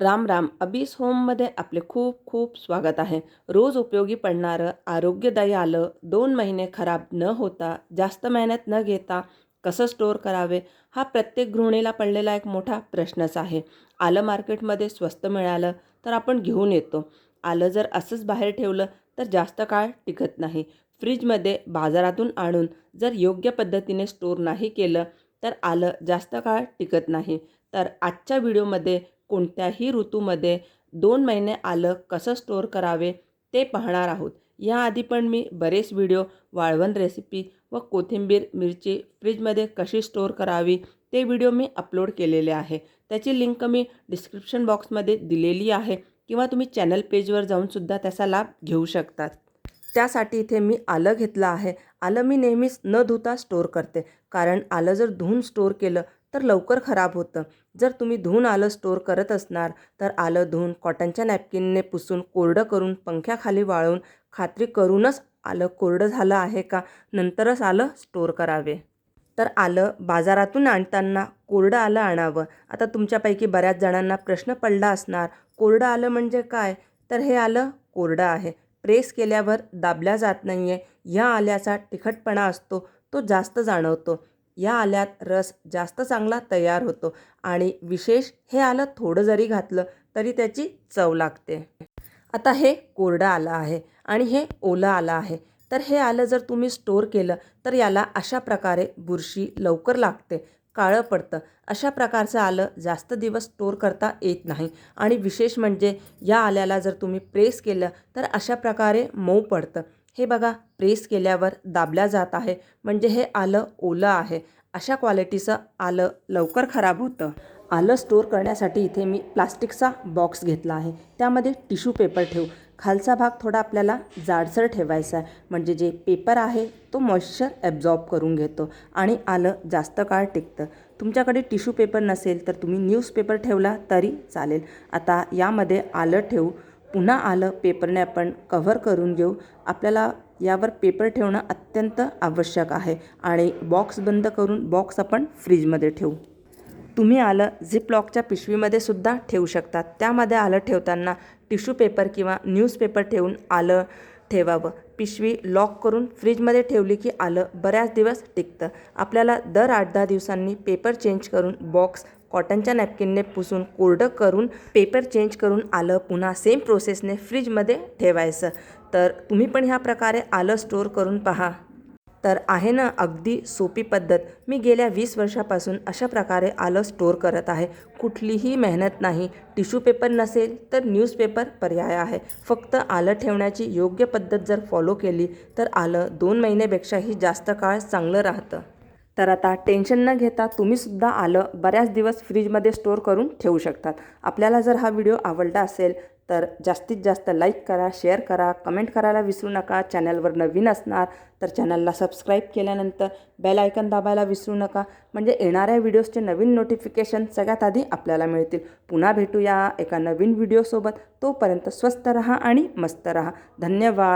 राम राम. अबीस होममध्ये आपले खूप खूप स्वागत आहे. रोज उपयोगी पडणारं आरोग्यदायी आलं दोन महिने खराब न होता जास्त मेहनत न घेता कसं स्टोअर करावे हा प्रत्येक गृहिणीला पडलेला एक मोठा प्रश्नच आहे. आलं मार्केटमध्ये स्वस्त मिळालं तर आपण घेऊन येतो. आलं जर असंच बाहेर ठेवलं तर जास्त काळ टिकत नाही. फ्रीजमध्ये बाजारातून आणून जर योग्य पद्धतीने स्टोअर नाही केलं तर आलं जास्त काळ टिकत नाही. तर आजच्या व्हिडिओमध्ये कोणत्याही ऋतूमध्ये दोन महिने आलं कसं स्टोअर करावे ते पाहणार आहोत. याआधी पण मी बरेच व्हिडिओ वाळवण रेसिपी व कोथिंबीर मिरची फ्रीजमध्ये कशी स्टोअर करावी ते व्हिडिओ मी अपलोड केलेले आहे. त्याची लिंक मी डिस्क्रिप्शन बॉक्समध्ये दिलेली आहे किंवा तुम्ही चॅनल पेजवर जाऊनसुद्धा त्याचा लाभ घेऊ शकतात. त्यासाठी इथे मी आलं घेतलं आहे. आलं मी नेहमीच न धुता स्टोअर करते. कारण आलं जर धुवून स्टोअर केलं तर लवकर खराब होतं. जर तुम्ही धुवून आलं स्टोअर करत असणार तर आलं धुवून कॉटनच्या नॅपकिनने पुसून कोरडं करून पंख्याखाली वाळवून खात्री करूनच आलं कोरडं झालं आहे का? नंतरच आलं स्टोअर करावे. तर आलं बाजारातून आणताना कोरडं आलं आणावं. आता तुमच्यापैकी बऱ्याच जणांना प्रश्न पडला असणार कोरडं आलं म्हणजे काय? तर हे आलं कोरडं आहे. प्रेस केल्यावर दाबल्या जात नाही आहे या आल्याचा तिखटपणा असतो तो जास्त जाणवतो. या आल्यात रस जास्त चांगला तयार होतो आणि विशेष हे आलं थोडं जरी घातलं तरी त्याची चव लागते. आता हे कोरडं आलं आहे आणि हे ओलं आलं आहे. तर हे आलं जर तुम्ही स्टोअर केलं तर याला अशा प्रकारे बुरशी लवकर लागते. काळं पडतं. अशा प्रकारचं आलं जास्त दिवस स्टोअर करता येत नाही. आणि विशेष म्हणजे या आल्याला जर तुम्ही प्रेस केलं तर अशा प्रकारे मऊ पडतं. हे बघा प्रेस केल्यावर दाबल्या जात आहे. म्हणजे हे आलं ओलं आहे. अशा क्वालिटीचं आलं लवकर खराब होतं. आलं स्टोअर करण्यासाठी इथे मी प्लास्टिकचा बॉक्स घेतला आहे. त्यामध्ये टिश्यू पेपर ठेवू. खालचा भाग थोडा आपल्याला जाडसर ठेवायचा आहे. म्हणजे जे पेपर आहे तो मॉइश्चर ॲब्झॉर्ब करून घेतो आणि आलं जास्त काळ टिकतं. तुमच्याकडे टिश्यू पेपर नसेल तर तुम्ही न्यूजपेपर ठेवला तरी चालेल. आता यामध्ये आलं ठेवू. पुन्हा आलं पेपरने आपण कव्हर करून घेऊ. आपल्याला यावर पेपर ठेवणं अत्यंत आवश्यक आहे. आणि बॉक्स बंद करून बॉक्स आपण फ्रीजमध्ये ठेवू. तुम्ही आलं झिपलॉकच्या पिशवीमध्ये सुद्धा ठेवू शकतात. त्यामध्ये आलं ठेवताना टिश्यू पेपर किंवा न्यूजपेपर ठेवून आलं ठेवावं. पिशवी लॉक करून फ्रीजमध्ये ठेवली की आलं बऱ्याच दिवस टिकतं. आपल्याला दर आठ दहा दिवसांनी पेपर चेंज करून बॉक्स कॉटनच्या नॅपकिनने पुसून कोरडं करून पेपर चेंज करून आलं पुन्हा सेम प्रोसेसने फ्रीजमध्ये ठेवायचं. तर तुम्ही पण ह्या प्रकारे आलं स्टोअर करून पहा. तर आहे ना अगदी सोपी पद्धत. मी गेल्या वीस वर्षापासून अशा प्रकारे आलं स्टोअर करत आहे. कुठलीही मेहनत नाही. टिश्यू पेपर नसेल तर न्यूजपेपर पर्याय आहे. फक्त आलं ठेवण्याची योग्य पद्धत जर फॉलो केली तर आलं दोन महिन्यापेक्षाही जास्त काळ चांगलं राहतं. तर आता टेन्शन न घेता तुम्हीसुद्धा आलं बऱ्याच दिवस फ्रीजमध्ये स्टोअर करून ठेवू शकतात. आपल्याला जर हा व्हिडिओ आवडला असेल तर जास्तीत जास्त लाईक करा शेअर करा कमेंट करायला विसरू नका. चॅनलवर नवीन असणार तर चॅनलला सबस्क्राईब केल्यानंतर बेल आयकन दाबायला विसरू नका. म्हणजे येणाऱ्या व्हिडिओजचे नवीन नोटिफिकेशन सगळ्यात आधी आपल्याला मिळतील. पुन्हा भेटूया एका नवीन व्हिडिओसोबत. तोपर्यंत स्वस्त रहा आणि मस्त रहा. धन्यवाद.